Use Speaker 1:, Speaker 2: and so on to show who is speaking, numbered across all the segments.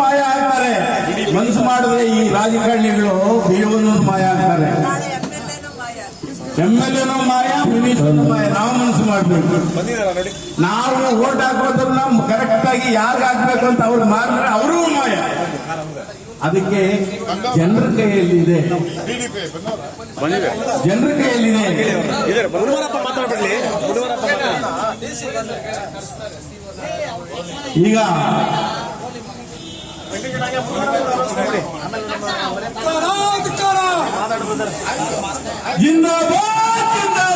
Speaker 1: ಮಾಯ ಆಗ್ತಾರೆ. ಮನಸ್ಸು ಮಾಡಿದ್ರೆ ಈ ರಾಜಕಾರಣಿಗಳು ಬಿಒನು ಮಾಯ ಆಗ್ತಾರೆ.
Speaker 2: ನಾಳೆ ಎಮ್ಮೆಲ್ಲೆನೂ ಮಾಯ
Speaker 1: ಎಂ ಎಲ್ ಎನು ಮಾಯ ಮಿನಿಸ್ಟರ್ನು ಮಾಯ. ನಾವು ಮನಸ್ಸು ಮಾಡ್ಬೇಕು. ನಾವು ಓಟ್ ಹಾಕೋದನ್ನ ಕರೆಕ್ಟ್ ಆಗಿ ಯಾರಿಗೆ ಹಾಕ್ಬೇಕು ಅಂತ ಅವ್ರು ಮಾಡಿದ್ರೆ ಅವರು ಮಾಯ. ಅದಕ್ಕೆ ಜನರ ಕೈಯಲ್ಲಿದೆ. ಜನರ ಕೈಯಲ್ಲಿದೆ. ಈಗ ಜಿಂದಾಬಾದ್ ಜಿಂದಾಬಾದ್.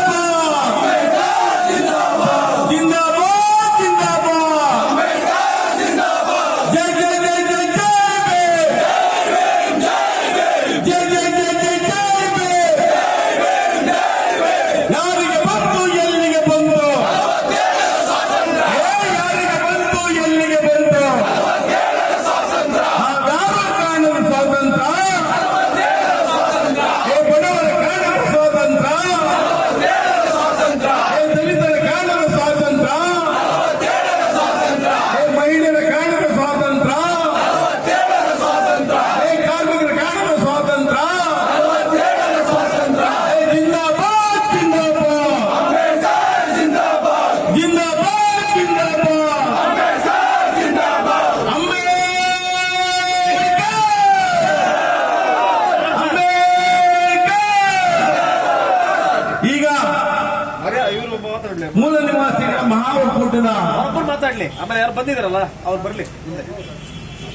Speaker 1: ಮೂಲ ನಿವಾಸಿಗಳ ಮಹಾ ಒಕ್ಕೂಟದ
Speaker 3: ಒಬ್ಬರು ಮಾತಾಡ್ಲಿ. ಆಮೇಲೆ ಯಾರು ಬಂದಿದ್ರಲ್ಲ ಅವ್ರು ಬರ್ಲಿ.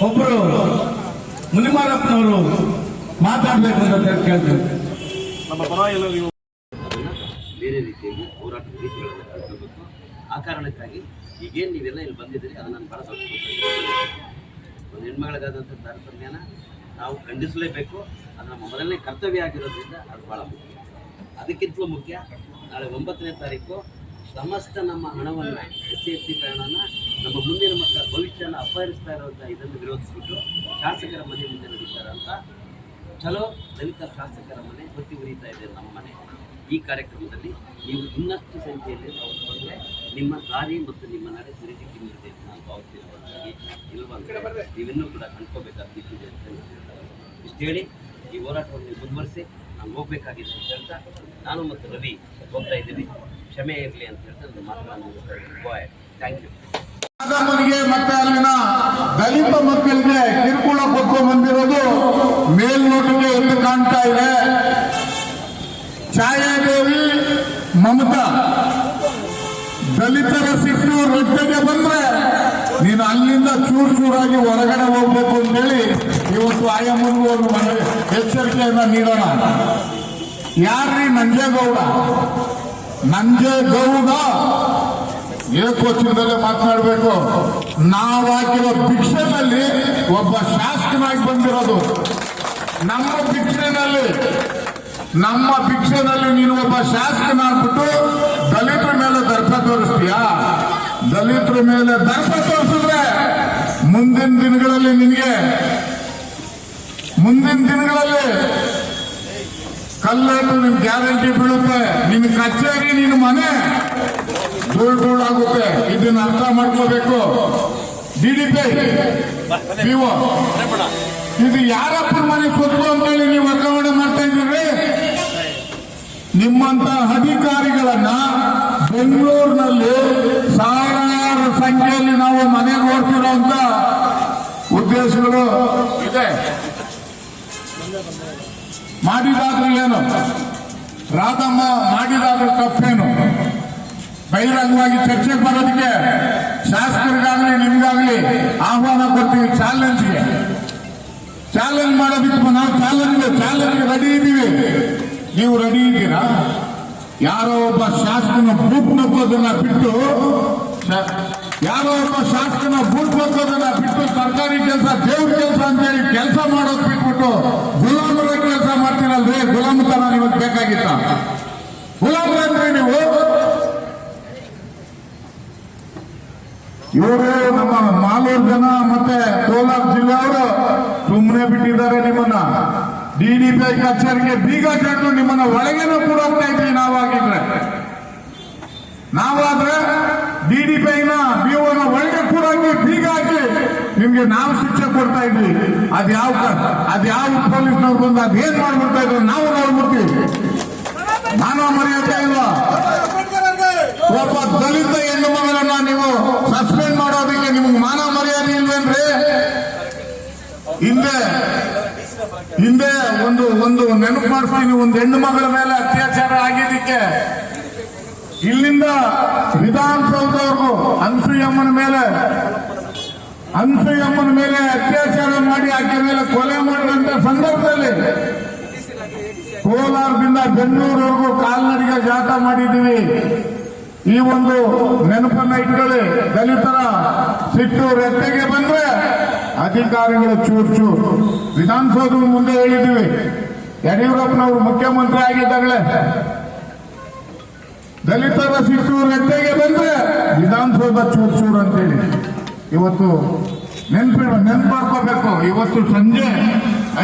Speaker 3: ಒಬ್ರು
Speaker 1: ಒಬ್ಬರು ಮುನಿಮಾರಪ್ಪನವರು ಮಾತಾಡ್ಬೇಕು ಅಂತ ಕೇಳ್ತೇವೆ
Speaker 3: ನಮ್ಮ ಪರವಾಗಿಲ್ಲ ನೀವು
Speaker 4: ಬೇರೆ ರೀತಿಯಲ್ಲಿ ಹೋರಾಟ ರೀತಿಗಳನ್ನು ಕಲ್ತ್ಕೋಬೇಕು ಆ ಕಾರಣಕ್ಕಾಗಿ ಈಗೇನು ನೀವೆಲ್ಲ ಇಲ್ಲಿ ಬಂದಿದ್ದೀರಿ ಅದು ನಾನು ಭಾಳ ದೊಡ್ಡ ಒಂದು ಹೆಣ್ಮಗಳಿಗಾದಂಥ ತಾರತಮ್ಯನ ನಾವು ಖಂಡಿಸಲೇಬೇಕು. ಅದು ನಮ್ಮ ಮೊದಲನೇ ಕರ್ತವ್ಯ ಆಗಿರೋದ್ರಿಂದ ಅದು ಭಾಳ ಮುಖ್ಯ. ಅದಕ್ಕಿಂತಲೂ ಮುಖ್ಯ ನಾಳೆ ಒಂಬತ್ತನೇ ತಾರೀಕು ಸಮಸ್ತ ನಮ್ಮ ಹಣವನ್ನು ಎಸ್ ಸಿ ಎಸ್ ಟಿ ಪ್ರಯಾಣನ ನಮ್ಮ ಮುಂದಿನ ಮಕ್ಕಳ ಭವಿಷ್ಯನ ಅಪಹರಿಸ್ತಾ ಇರೋಂಥ ಇದನ್ನು ವಿರೋಧಿಸ್ಬಿಟ್ಟು ಶಾಸಕರ ಮನೆ ಮುಂದೆ ನಡೀತಾರೆ ಅಂತ ಚಲೋ ದಲಿತ ಶಾಸಕರ ಮನೆ ಹೊತ್ತಿ ಉರಿತಾ ಇದೆ ನಮ್ಮ ಮನೆ. ಈ ಕಾರ್ಯಕ್ರಮದಲ್ಲಿ ನೀವು ಇನ್ನಷ್ಟು ಸಂಖ್ಯೆಯಲ್ಲಿ ನಾವು ನಿಮ್ಮ ದಾರಿ ಮತ್ತು ನಿಮ್ಮ ನಡೆ ಸುರಿದಿಕ್ಕೆ ತಿನ್ನಿದೆ ಅಂತ ನಾನು ಭಾವಿಸ್ತಿರುವುದಾಗಿ ಇಲ್ವಾ ನೀವಿನ್ನೂ ಕೂಡ ಕಂಡ್ಕೋಬೇಕಾದ ಸ್ಥಿತಿದೆ ಅಂತ ಇಷ್ಟು ಹೇಳಿ ಈ ಹೋರಾಟವನ್ನು ಮುಂದುವರಿಸಿ ನಾನು ಹೋಗ್ಬೇಕಾಗಿದೆ ಅಂತ ನಾನು ಮತ್ತು ರವಿ ಹೋಗ್ತಾ ಇದ್ದೀವಿ. ಕ್ಷಮೆ ಇರಲಿ ಅಂತ ಹೇಳ್ತಾ ನನ್ನ ಮುಗಿಸ್ತಾ ಬಾಯ್ ಥ್ಯಾಂಕ್ ಯು
Speaker 5: ಮನೆಗೆ ಮತ್ತೆ ಅಲ್ಲಿನ ದಲಿತ ಮಕ್ಕಳಿಗೆ ಕಿರುಕುಳ ಕೊಟ್ಟು ಬಂದಿರೋದು ಮೇಲ್ನೋಟಕ್ಕೆ ಎದ್ದು ಕಾಣ್ತಾ ಇದೆ. ಛಾಯಾದೇವಿ, ಮಮತಾ, ದಲಿತರ ಸಿಟ್ಟು ರೊಟ್ಟೆಗೆ ಬಂದ್ರೆ ನೀನು ಅಲ್ಲಿಂದ ಚೂರು ಚೂರಾಗಿ ಹೊರಗಡೆ ಹೋಗ್ಬೇಕು ಅಂತೇಳಿ ಇವತ್ತು ಆಯಮ್ಮನಿಗೂ ಒಂದು ಎಚ್ಚರಿಕೆಯನ್ನ ನೀಡೋಣ. ಯಾರ್ರೀ ನಂಜೇಗೌಡ ನಂಜೇಗೌಡ ಏಕೋಚನದಲ್ಲೇ ಮಾತನಾಡಬೇಕು. ನಾವು ಹಾಕಿರೋ ಭಿಕ್ಷೆನಲ್ಲಿ ಒಬ್ಬ ಶಾಸಕನಾಗಿ ಬಂದಿರೋದು. ನಮ್ಮ ಭಿಕ್ಷೆನಲ್ಲಿ ನಮ್ಮ ಭಿಕ್ಷೆನಲ್ಲಿ ನೀನು ಒಬ್ಬ ಶಾಸಕನಾಗ್ಬಿಟ್ಟು ದಲಿತರ ಮೇಲೆ ದರ್ಪ ತೋರಿಸ್ತೀಯಾ? ದಲಿತರ ಮೇಲೆ ದರ್ಪ ತೋರಿಸಿದ್ರೆ ಮುಂದಿನ ದಿನಗಳಲ್ಲಿ ನಿನಗೆ, ಮುಂದಿನ ದಿನಗಳಲ್ಲಿ ಕಲ್ಲೇಟು ನಿಮ್ ಗ್ಯಾರಂಟಿ ಬೀಳುತ್ತೆ. ನಿನ್ ಕಚೇರಿ, ನಿನ್ ಮನೆ ಧೂಳ್ ಆಗುತ್ತೆ. ಇದನ್ನ ಅರ್ಥ ಮಾಡ್ಕೋಬೇಕು. ಡಿ ನೀವು ಇದು ಯಾರಪ್ಪನ ಮನೆ ಕೊಟ್ಟು ಅಂತೇಳಿ ನೀವು ವರ್ಗಾವಣೆ ಮಾಡ್ತಾ ಇದ್ದೀರಿ? ನಿಮ್ಮಂತ ಅಧಿಕಾರಿಗಳನ್ನ ಬೆಂಗಳೂರಿನಲ್ಲಿ ಸಾವಿರಾರು ಸಂಖ್ಯೆಯಲ್ಲಿ ನಾವು ಮನೆಗೆ ಅಂತ ಉದ್ದೇಶಗಳು ಇದೆ. ಮಾಡಿದಾದ್ರೂ ಏನು ರಾಧಮ್ಮ ಮಾಡಿದಾದ್ರೂ ತಪ್ಪೇನು? ಬಹಿರಂಗವಾಗಿ ಚರ್ಚೆಗೆ ಬರೋದಕ್ಕೆ ಶಾಸಕರಿಗಾಗಲಿ, ನಿಮ್ಗಾಗಲಿ ಆಹ್ವಾನ ಕೊಡ್ತೀವಿ ಚಾಲೆಂಜ್ಗೆ. ಚಾಲೆಂಜ್ ಮಾಡೋದಕ್ಕೆ ನಾವು ಚಾಲೆಂಜ್, ಚಾಲೆಂಜ್ಗೆ ರೆಡಿ ಇದ್ದೀವಿ. ನೀವು ರೆಡಿ ಇದ್ದೀರಾ? ಯಾರೋ ಒಬ್ಬ ಶಾಸಕನ ಬೂಟ್ ನಕ್ಕೋದನ್ನ ಬಿಟ್ಟು ಯಾರೋ ಒಬ್ಬ ಶಾಸಕನ ಬೂಟ್ ಬಿಟ್ಟು ಸರ್ಕಾರಿ ಕೆಲಸ, ದೇವ್ರ ಕೆಲಸ ಅಂತೇಳಿ ಕೆಲಸ ಮಾಡೋದ್ ಬಿಟ್ಬಿಟ್ಟು ಗುಲಾಮರ ಕೆಲಸ ಮಾಡ್ತೀರಲ್ರಿ ಗುಲಾಮತನ ನಿಮಗೆ ಬೇಕಾಗಿತ್ತ? ಗುಲಾಮರಂದ್ರೆ ನೀವು? ಇವರು ನಮ್ಮ ಮಾಲೂರು ಜನ ಮತ್ತೆ ಕೋಲಾರ ಜಿಲ್ಲೆಯವರು ಸುಮ್ಮನೆ ಬಿಟ್ಟಿದ್ದಾರೆ ನಿಮ್ಮನ್ನ. ಡಿ ಡಿ ಪಿ ಕಚೇರಿಗೆ ಬೀಗ ಚಾಟು ನಿಮ್ಮನ್ನ ಒಳಗೇನೂ ಕೂಡ ಹೋಗ್ತಾ ಇದ್ವಿ ನಾವಾಗಿದ್ರೆ. ನಾವಾದ್ರೆ ಡಿ ಡಿ ಪಿ ನ ಬಿ ಒಳಗೆ ಕೂಡ ಬೀಗ ಹಾಕಿ ನಿಮ್ಗೆ ನಾವು ಶಿಕ್ಷೆ ಕೊಡ್ತಾ ಇದ್ವಿ. ಅದ್ ಯಾವ ಅದ್ ಯಾವ ಪೊಲೀಸ್ನವ್ರು ಬಂದು ಅದೇನ್ ಮಾಡ್ಬಿಡ್ತಾ ಇದ್ರು ನಾವು ನೋಡ್ಬಿಡ್ತೀವಿ. ಮಾನವ ಮರ್ಯಾದೆ ಇಲ್ವಾ ಒಬ್ಬ ದಲಿತ ಹೆಣ್ಣು ಮಗಳನ್ನ ನೀವು ಸಸ್ಪೆಂಡ್ ಮಾಡೋದಕ್ಕೆ ನಿಮ್ಗೆ ಮಾನವ ಮರ್ಯಾದೆ ಇಲ್ವೇನ್ರಿ? ಹಿಂದೆ ಹಿಂದೆ ಒಂದು ಒಂದು ನೆನಪು ಮಾಡಿಸ್ತೀನಿ. ಒಂದು ಹೆಣ್ಣು ಮಗಳ ಮೇಲೆ ಅತ್ಯಾಚಾರ ಆಗಿದ್ದಕ್ಕೆ ಇಲ್ಲಿಂದ ವಿಧಾನಸೌಧವರೆಗೂ ಅನ್ಸೂಯಮ್ಮನ ಮೇಲೆ ಅನ್ಸೂಯಮ್ಮನ ಮೇಲೆ ಅತ್ಯಾಚಾರ ಮಾಡಿ ಆಕೆ ಮೇಲೆ ಕೊಲೆ ಮಾಡಿದಂತ ಸಂದರ್ಭದಲ್ಲಿ ಕೋಲಾರದಿಂದ ಬೆಂಗಳೂರವರೆಗೂ ಕಾಲ್ನಡಿಗೆ ಜಾಥಾ ಮಾಡಿದ್ದೀವಿ. ಈ ಒಂದು ನೆನಪನ್ನ ಇಟ್ಕೊಳ್ಳಿ. ದಲಿತರ ಸಿಟ್ಟು ರೆಟ್ಟೆಗೆ ಬಂದ್ರೆ ಅಧಿಕಾರಿಗಳು ಚೂರು ಚೂರು. ವಿಧಾನಸೌಧದ ಮುಂದೆ ಹೇಳಿದ್ದೀವಿ. ಯಡಿಯೂರಪ್ಪನವರು ಮುಖ್ಯಮಂತ್ರಿ ಆಗಿದ್ದಾಗಲೇ ದಲಿತರ ಸಿಟ್ಟು ರೆಟ್ಟೆಗೆ ಬಂದ್ರೆ ವಿಧಾನಸೌಧ ಚೂರ್ ಚೂರ್ ಅಂತೇಳಿ. ಇವತ್ತು ನೆನ್ಪಿ ನೆನ್ಪಾಡ್ಕೋಬೇಕು ಇವತ್ತು ಸಂಜೆ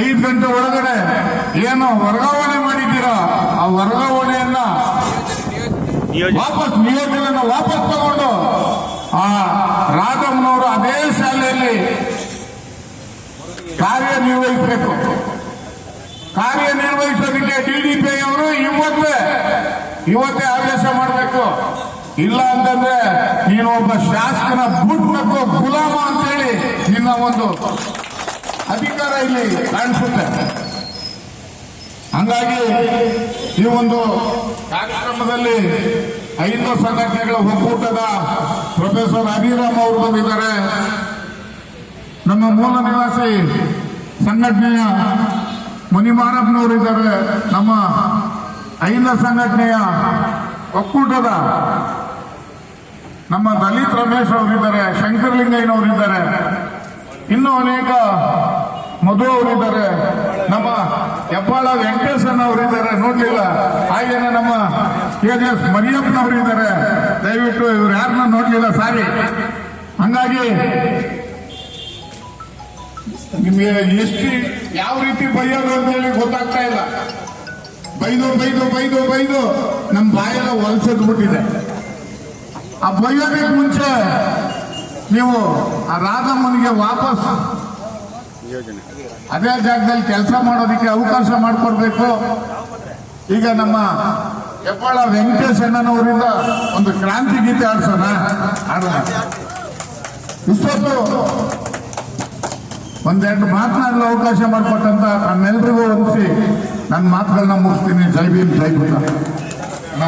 Speaker 5: ಐದು ಗಂಟೆ ಒಳಗಡೆ ಏನು ವರ್ಗಾವಣೆ ಮಾಡಿದ್ದೀರಾ? ಆ ವರ್ಗಾವಣೆಯನ್ನ ವಾಪಸ್ ನಿಯೋಜನೆಯನ್ನ ವಾಪಸ್ ತಗೊಂಡು ಆ ರಾಧಮ್ಮನವರು ಅದೇ ಶಾಲೆಯಲ್ಲಿ ಕಾರ್ಯನಿರ್ವಹಿಸಬೇಕು. ಕಾರ್ಯನಿರ್ವಹಿಸೋದಕ್ಕೆ ಡಿಡಿಪಿ ಅವರು ಇವತ್ತೇ ಇವತ್ತೇ ಆದೇಶ ಮಾಡಬೇಕು. ಇಲ್ಲ ಅಂತಂದ್ರೆ ನೀನು ಒಬ್ಬ ಶಾಸಕನ ಬುಟ್ಬೇಕು ಗುಲಾಮ ಅಂತೇಳಿ ನಿನ್ನ ಒಂದು ಅಧಿಕಾರ ಇಲ್ಲಿ ಕಾಣಿಸುತ್ತೆ. ಹಂಗಾಗಿ ಈ ಒಂದು ಕಾರ್ಯಕ್ರಮದಲ್ಲಿ ಐದು ಸಂಘಟನೆಗಳ ಒಕ್ಕೂಟದ ಪ್ರೊಫೆಸರ್ ಅಭಿರಾಮ್ ಅವರು ಬಂದಿದ್ದಾರೆ. ನಮ್ಮ ಮೂಲ ನಿವಾಸಿ ಸಂಘಟನೆಯ ಮುನಿಮಾರಪ್ಪನವರು ಇದ್ದಾರೆ ನಮ್ಮ ಐನ ಸಂಘಟನೆಯ ಒಕ್ಕೂಟದ ನಮ್ಮ ದಲಿತ್ ರಮೇಶ್ ಅವರಿದ್ದಾರೆ ಶಂಕರಲಿಂಗಯ್ಯನವರಿದ್ದಾರೆ ಇನ್ನೂ ಅನೇಕ ಮಧು ಅವರಿದ್ದಾರೆ, ನಮ್ಮ ಹೆಬ್ಬಾಳ ವೆಂಕಟೇಶನ್ ಅವರಿದ್ದಾರೆ, ನೋಡ್ಲಿಲ್ಲ, ಹಾಗೇನೆ ನಮ್ಮ ಕೆ ಜಿ ಎಸ್ ಮರಿಯಪ್ಪನವರಿದ್ದಾರೆ, ದಯವಿಟ್ಟು ಇವ್ರು ಯಾರನ್ನ ನೋಡ್ಲಿಲ್ಲ, ಸಾರಿ. ಹಂಗಾಗಿ ನಿಮಗೆ ಎಷ್ಟು ಯಾವ ರೀತಿ ಬೈಯೋದು ಅಂತ ಹೇಳಿ ಗೊತ್ತಾಗ್ತಾ ಇಲ್ಲ. ಬೈದು ಬೈದು ಬೈದು ಬೈದು. ನಮ್ಮ ಬಾಯೆಲ್ಲ ಹೊಲಸದ್ ಬಿಟ್ಟಿದೆ ಆ ಬೈಯೋದಕ್ಕೆ ಮುಂಚೆ ನೀವು ಆ ರಾಧಮ್ಮನಿಗೆ ವಾಪಸ್ ಅದೇ ಜಾಗದಲ್ಲಿ ಕೆಲಸ ಮಾಡೋದಕ್ಕೆ ಅವಕಾಶ ಮಾಡಿಕೊಡ್ಬೇಕು. ಈಗ ನಮ್ಮ ಹೆಬ್ಬಾಳ ವೆಂಕಟೇಶ್ ಅಣ್ಣನವರಿಂದ ಒಂದು ಕ್ರಾಂತಿ ಗೀತೆ ಆಡ್ಸೋಣ ಆಡೋಣ ಇಷ್ಟೊತ್ತು ಒಂದೆರಡು ಮಾತನಾಡಲು ಅವಕಾಶ ಮಾಡಿಕೊಟ್ಟಂತ ನಮ್ಮೆಲ್ರಿಗೂ ಹೊಂದಿಸಿ ನನ್ನ ಮಾತುಗಳನ್ನ ಮುಗಿಸ್ತೀನಿ. ಜೈ ಭೀಮ್ ಜೈ ಅಣ್ಣ